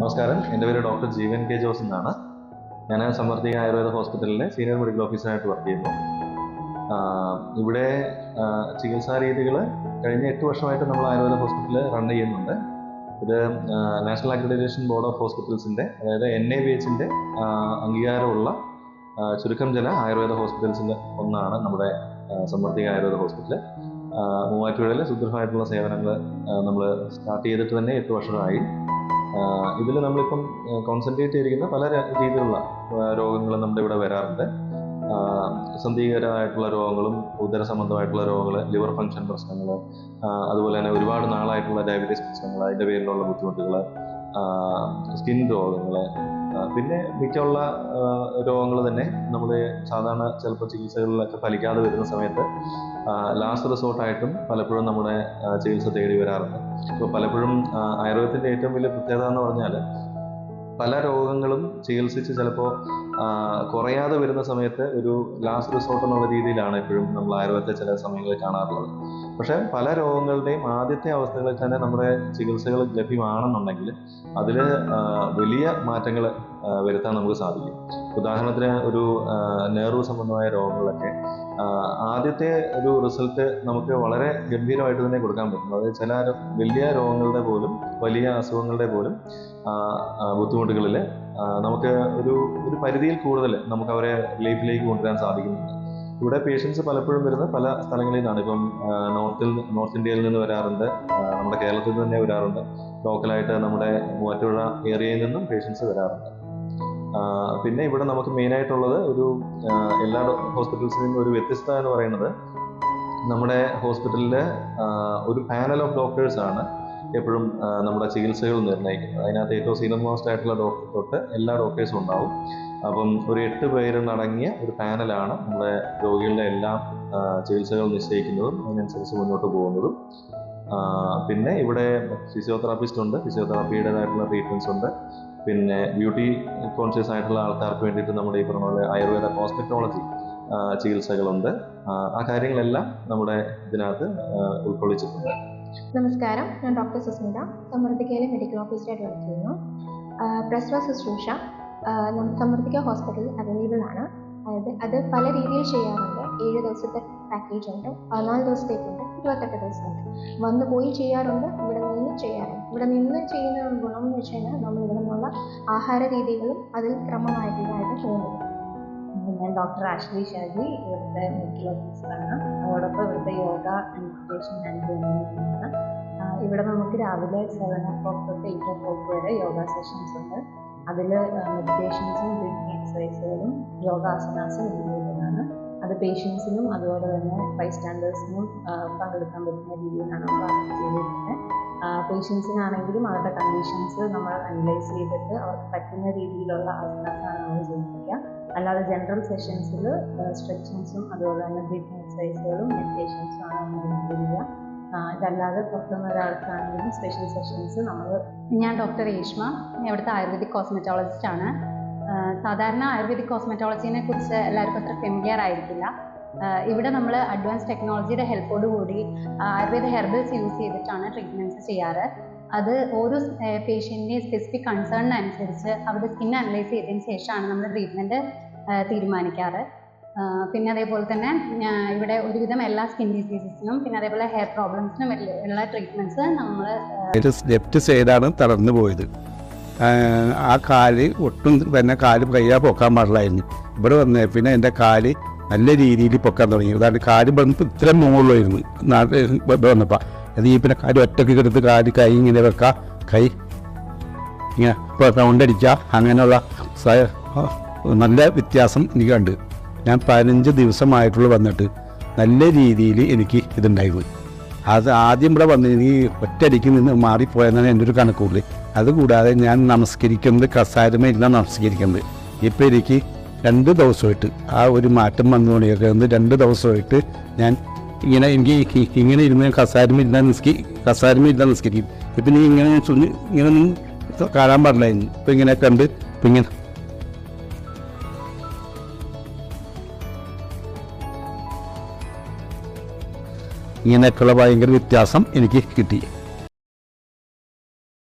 നമസ്കാരം. എന്റെ പേര് ഡോക്ടർ ജീവൻ കെ ജോസ് എന്നാണ്. ഞാൻ സമർത്ഥിക ആയുർവേദ ഹോസ്പിറ്റലിലെ സീനിയർ മെഡിക്കൽ ഓഫീസറായിട്ട് വർക്ക് ചെയ്യുന്നു. ഇവിടെ ചികിത്സാ രീതികൾ കഴിഞ്ഞ എട്ട് വർഷമായിട്ട് നമ്മൾ ആയുർവേദ ഹോസ്പിറ്റലിൽ റൺ ചെയ്യുന്നുണ്ട്. ഇത് നാഷണൽ അക്രഡിറ്റേഷൻ ബോർഡ് ഓഫ് ഹോസ്പിറ്റൽസിന്റെ അതായത് എൻ എ ബി എച്ചിന്റെ അംഗീകാരമുള്ള ചുരുക്കം ചില ആയുർവേദ ഹോസ്പിറ്റൽസിൽ ഒന്നാണ് നമ്മുടെ ആഹ് ആയുർവേദ ഹോസ്പിറ്റൽ. മൂവാറ്റുപുഴയിൽ സുദൃഢമായിട്ടുള്ള സേവനങ്ങൾ നമ്മൾ സ്റ്റാർട്ട് ചെയ്തിട്ട് തന്നെ എട്ട് വർഷമായി ഇതിൽ നമ്മളിപ്പം കോൺസെൻട്രേറ്റ് ചെയ്തിരിക്കുന്ന പല രീതിയിലുള്ള രോഗങ്ങൾ നമ്മുടെ ഇവിടെ വരാറുണ്ട്. സന്ധികരമായിട്ടുള്ള രോഗങ്ങളും ഉദര സംബന്ധമായിട്ടുള്ള രോഗങ്ങൾ ലിവർ ഫങ്ഷൻ പ്രശ്നങ്ങൾ അതുപോലെ തന്നെ ഒരുപാട് നാളായിട്ടുള്ള ഡയബറ്റീസ് പ്രശ്നങ്ങൾ അതിന്റെ പേരിലുള്ള ബുദ്ധിമുട്ടുകൾ സ്കിൻ രോഗങ്ങൾ പിന്നെ മിക്കുള്ള രോഗങ്ങൾ തന്നെ നമ്മൾ സാധാരണ ചിലപ്പോൾ ചികിത്സകളിലൊക്കെ ഫലിക്കാതെ വരുന്ന സമയത്ത് ലാസ്റ്റ് റിസോർട്ടായിട്ടും പലപ്പോഴും നമ്മുടെ ചികിത്സ തേടി വരാറുണ്ട്. ഇപ്പോൾ പലപ്പോഴും ആയുർവേദത്തിന്റെ ഏറ്റവും വലിയ പ്രത്യേകത എന്ന് പറഞ്ഞാൽ പല രോഗങ്ങളും ചികിത്സിച്ച് ചിലപ്പോൾ കുറയാതെ വരുന്ന സമയത്ത് ഒരു ലാസ്റ്റ് റിസോർട്ട് എന്നുള്ള രീതിയിലാണ് എപ്പോഴും നമ്മൾ ആയുർവേദത്തെ ചില സമയങ്ങളിൽ കാണാറുള്ളത്. പക്ഷേ പല രോഗങ്ങളുടെയും ആദ്യത്തെ അവസ്ഥകളിൽ തന്നെ നമ്മുടെ ചികിത്സകൾ ലഭ്യമാണെന്നുണ്ടെങ്കിൽ അതിൽ വലിയ മാറ്റങ്ങൾ വരുത്താൻ നമുക്ക് സാധിക്കും. ഉദാഹരണത്തിന് ഒരു നേർവ് സംബന്ധമായ രോഗങ്ങളൊക്കെ ആദ്യത്തെ ഒരു റിസൾട്ട് നമുക്ക് വളരെ ഗംഭീരമായിട്ട് തന്നെ കൊടുക്കാൻ പറ്റും. അതായത് ചില വലിയ രോഗങ്ങളുടെ പോലും വലിയ അസുഖങ്ങളുടെ പോലും ബുദ്ധിമുട്ടുകളിൽ നമുക്ക് ഒരു ഒരു പരിധിയിൽ കൂടുതൽ നമുക്ക് അവരെ ലൈഫിലേക്ക് കൊണ്ടുവരാൻ സാധിക്കുന്നുണ്ട്. ഇവിടെ പേഷ്യൻസ് പലപ്പോഴും വരുന്നത് പല സ്ഥലങ്ങളിൽ നിന്നാണ്. ഇപ്പം നോർത്തിൽ നോർത്ത് ഇന്ത്യയിൽ നിന്ന് വരാറുണ്ട്. നമ്മുടെ കേരളത്തിൽ നിന്ന് തന്നെ വരാറുണ്ട്. ലോക്കലായിട്ട് നമ്മുടെ മൂവാറ്റുപുഴ ഏരിയയിൽ നിന്നും പേഷ്യൻസ് വരാറുണ്ട്. പിന്നെ ഇവിടെ നമുക്ക് മെയിനായിട്ടുള്ളത് ഒരു എല്ലാ ഹോസ്പിറ്റൽസിൽ നിന്നും ഒരു വ്യത്യസ്തത എന്ന് പറയുന്നത് നമ്മുടെ ഹോസ്പിറ്റലിൽ ഒരു പാനൽ ഓഫ് ഡോക്ടേഴ്സാണ്. എപ്പോഴും നമ്മുടെ ചികിത്സകൾ നിർണയിക്കുന്നത്. അതിനകത്ത് ഏറ്റവും സീനിയർ മോസ്റ്റ് ആയിട്ടുള്ള ഡോക്ടർ തൊട്ട് എല്ലാ ഡോക്ടേഴ്സും ഉണ്ടാവും. അപ്പം ഒരു എട്ട് പേരുണ്ടടങ്ങിയ ഒരു പാനലാണ് നമ്മുടെ രോഗികളുടെ എല്ലാം ചികിത്സകൾ നിശ്ചയിക്കുന്നതും അതിനനുസരിച്ച് മുന്നോട്ട് പോകുന്നതും. പിന്നെ ഇവിടെ ഫിസിയോതെറാപ്പിസ്റ്റ് ഉണ്ട്. ഫിസിയോതെറാപ്പിയുടേതായിട്ടുള്ള ട്രീറ്റ്മെന്റ്സ് ഉണ്ട്. പിന്നെ ബ്യൂട്ടി കോൺഷ്യസ് ആയിട്ടുള്ള ആൾക്കാർക്ക് വേണ്ടിയിട്ട് നമ്മുടെ ഈ പറഞ്ഞ പോലെ ആയുർവേദ കോസ്മെറ്റോളജി ചികിത്സകളുണ്ട്. ആ കാര്യങ്ങളെല്ലാം നമ്മുടെ ഇതിനകത്ത് ഉൾക്കൊള്ളിച്ചിട്ടുണ്ട്. നമസ്കാരം. ഞാൻ ഡോക്ടർ സുസ്മിത. സമൃദ്ധിക്കയിലെ മെഡിക്കൽ ഓഫീസറായിട്ട് വർക്ക് ചെയ്യുന്നു. പ്രസവ ശുശ്രൂഷ സമൃദ്ധിക ഹോസ്പിറ്റലിൽ അവൈലബിൾ ആണ്. അതായത് അത് പല രീതിയിൽ ചെയ്യാറുണ്ട്. ഏഴ് ദിവസത്തെ പാക്കേജ് ഉണ്ട് പതിനാല് ദിവസത്തേക്കുണ്ട് ഇരുപത്തെട്ട് ദിവസമുണ്ട് വന്നു പോയി ചെയ്യാറുണ്ട് ഇവിടെ നിന്ന് ചെയ്യാറുണ്ട്. ഇവിടെ നിന്ന് ചെയ്യുന്ന ഗുണം എന്ന് വെച്ച് കഴിഞ്ഞാൽ നമ്മൾ ഇവിടെ നിന്നുള്ള ആഹാര രീതികളും അതിൽ ക്രമമായിട്ടുള്ളതായിട്ട് പോകുന്നത് ഞാൻ ഡോക്ടർ ആഷ്ലി ഷാജി ഇവിടുത്തെ മെഡിക്കൽ ഓഫീസറാണ് അതോടൊപ്പം ഇവിടുത്തെ യോഗ ആൻഡ് ആഹ് ഇവിടെ നമുക്ക് രാവിലെ സെവൻ ഓ ക്ലോക്ക് തൊട്ട് എയ്റ്റ് ഓ ക്ലോക്ക് വരെ യോഗ സെഷൻസ് ഉണ്ട്. അതിൽ മെഡിറ്റേഷൻസും ബ്രീത്തിങ് എക്സസൈസുകളും യോഗാസനാസും എന്നിവയാണ് അത് പേഷ്യൻസിനും അതുപോലെ തന്നെ ഫൈവ് സ്റ്റാൻഡേർഡ്സിനും പങ്കെടുക്കാൻ പറ്റുന്ന രീതിയിലാണ് നമ്മൾ അറേഞ്ച് ചെയ്തിരിക്കുന്നത് പേഷ്യൻസിനാണെങ്കിലും അവരുടെ കണ്ടീഷൻസ് നമ്മൾ അനലൈസ് ചെയ്തിട്ട് അവർക്ക് പറ്റുന്ന രീതിയിലുള്ള ആസനാസാണ് നമ്മൾ ചെയ്യിപ്പിക്കുക. അല്ലാതെ ജനറൽ സെഷൻസിൽ സ്ട്രെച്ചിങ്സും അതുപോലെ തന്നെ ബ്രീത്തിങ് എക്സസൈസുകളും മെഡിറ്റേഷൻസും ആ, ഇതല്ലാതെ പുറത്തുനിന്ന് ഒരാൾക്കാണെങ്കിലും സ്പെഷ്യൽ സെഷൻസ് നമ്മൾ ഞാൻ ഡോക്ടർ രേഷ്മ ഇവിടുത്തെ ആയുർവേദിക് കോസ്മെറ്റോളജിസ്റ്റ് ആണ്. സാധാരണ ആയുർവേദിക് കോസ്മെറ്റോളജിനെ കുറിച്ച് എല്ലാവർക്കും അത്ര ഫെമിലിയർ ആയിരിക്കില്ല. ഇവിടെ നമ്മൾ അഡ്വാൻസ് ടെക്നോളജിയുടെ ഹെൽപ്പോട് കൂടി ആയുർവേദ ഹെർബൽസ് യൂസ് ചെയ്തിട്ടാണ് ട്രീറ്റ്മെന്റ്സ് ചെയ്യാറ്. അത് ഓരോ പേഷ്യന്റിന്റെയും സ്പെസിഫിക് കൺസേണിനനുസരിച്ച് അവരുടെ സ്കിൻ അനലൈസ് ചെയ്തതിന് ശേഷമാണ് നമ്മൾ ട്രീറ്റ്മെന്റ് തീരുമാനിക്കാറ്. പിന്നെ അതേപോലെ തന്നെ ഇവിടെ ഒരുവിധം എല്ലാ സ്കിൻ ഡിസീസസിനും പിന്നെ അതേപോലെ ഹെയർ പ്രോബ്ലംസിനും ഉള്ള ട്രീറ്റ്മെന്റ്സ് നമ്മൾ ലെഫ്റ്റ് സൈഡാണ് തളർന്നു പോയത്. ആ, കാൽ ഒട്ടും തന്നെ കാൽ കയ്യാ പൊക്കാൻ പാടില്ലായിരുന്നു. ഇവിടെ വന്നേ പിന്നെ എന്റെ കാൽ നല്ല രീതിയിൽ പൊക്കാൻ തുടങ്ങി. അതായത് കാൽ വന്നപ്പോൾ ഇത്രയും മുകളിലായിരുന്നു നാട്ടിൽ വന്നപ്പോൾ അത് ഈ പിന്നെ കാൽ ഒറ്റയ്ക്ക് കിടത്ത് കാൽ കൈ ഇങ്ങനെ വെക്കാം കൈ ഇങ്ങനെ ഇപ്പോൾ റൗണ്ട് അടിക്കുക അങ്ങനെയുള്ള നല്ല വ്യത്യാസം എനിക്ക് കണ്ട്. ഞാൻ പതിനഞ്ച് ദിവസമായിട്ടുള്ള വന്നിട്ട്. നല്ല രീതിയിൽ എനിക്ക് ഇതുണ്ടായിരുന്നു അത് ആദ്യം ഇവിടെ വന്ന് എനിക്ക് ഒറ്റയടിക്ക് നിന്ന് മാറിപ്പോയെന്നാണ് എന്റെ ഒരു കണക്കുകൂടി അതുകൂടാതെ ഞാൻ നമസ്കരിക്കുന്നത് കസാരമേ ഇല്ല നമസ്കരിക്കുന്നത്. ഇപ്പം എനിക്ക് രണ്ട് ദിവസമായിട്ട് ആ ഒരു മാറ്റം വന്നു വന്നുകൊണ്ടിരിക്കുന്നത് രണ്ട് ദിവസമായിട്ട് ഞാൻ ഇങ്ങനെ എനിക്ക് ഇങ്ങനെ ഇരുന്ന് കസാരമേ ഇല്ല നിസ്കി കസാരമേ ഇല്ല നിസ്കരിക്കും. ഇപ്പം നീ ഇങ്ങനെ ഇങ്ങനെ കാണാൻ പാടില്ലായിരുന്നു ഇപ്പം ഇങ്ങനെ കണ്ട് ഇപ്പം ഇങ്ങനെ ഇങ്ങനെയൊക്കെയുള്ള ഭയങ്കര വ്യത്യാസം എനിക്ക് കിട്ടി.